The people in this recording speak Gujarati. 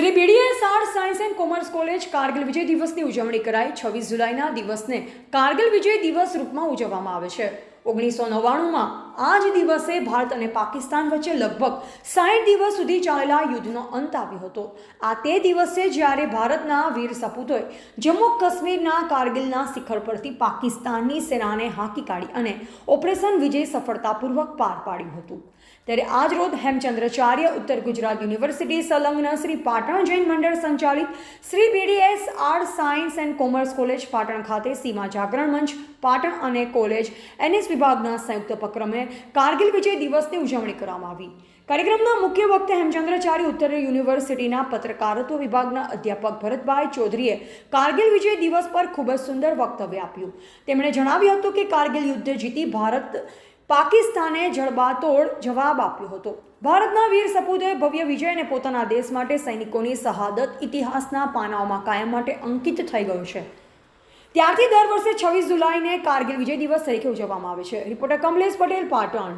Shri BDS art science and commerce college Kargil Vijay દિવસની ઉજવણી કરાઈ, છવ્વીસ જુલાઈના દિવસને કારગિલ વિજય દિવસ રૂપમાં ઉજવવામાં આવે છે. ઓગણીસો નવ્વાણુંમાં આ જ દિવસે ભારત અને પાકિસ્તાન વચ્ચે લગભગ સાઠ દિવસ સુધી ચાલેલા યુદ્ધનો અંત આવ્યો હતો. આ તે દિવસે જ્યારે ભારતના વીર સપૂતોએ જમ્મુ કાશ્મીરના કારગિલના શિખર પરથી પાકિસ્તાનની સેનાને હાંકી કાઢી અને ઓપરેશન વિજય સફળતાપૂર્વક પાર પાડ્યું હતું. ત્યારે આજ રોજ હેમચંદ્રાચાર્ય ઉત્તર ગુજરાત યુનિવર્સિટી સંલગ્ન શ્રી પાટણ જૈન મંડળ સંચાલિત Shri BDS art science and commerce college Patan ખાતે સીમા જાગરણ મંચ, પાટણ અને કોલેજ એનએસ વિભાગના સંયુક્ત ઉપક્રમે કારગિલ વિજય દિવસની ઉજવણી કરવામાં આવી. કાર્યક્રમના મુખ્ય વક્તે હેમચંદ્રાચાર્ય ઉત્તર યુનિવર્સિટીના પત્રકારત્વ વિભાગના અધ્યાપક ભરતભાઈ ચૌધરીએ કારગિલ વિજય દિવસ પર ખૂબ જ સુંદર વક્તવ્ય આપ્યું. તેમણે જણાવ્યું હતું કે કારગિલ યુદ્ધ જીતી ભારત પાકિસ્તાને જડબાતોડ જવાબ આપ્યો હતો. ભારતના વીર સપૂતોએ ભવ્ય વિજય અને પોતાના દેશ માટે સૈનિકોની શહાદત ઇતિહાસના પાનાઓમાં કાયમ માટે અંકિત થઈ ગયો છે. ત્યારથી દર વર્ષે છવ્વીસ જુલાઈને કારગિલ વિજય દિવસ તરીકે ઉજવવામાં આવે છે. રિપોર્ટર કમલેશ પટેલ, પાટણ.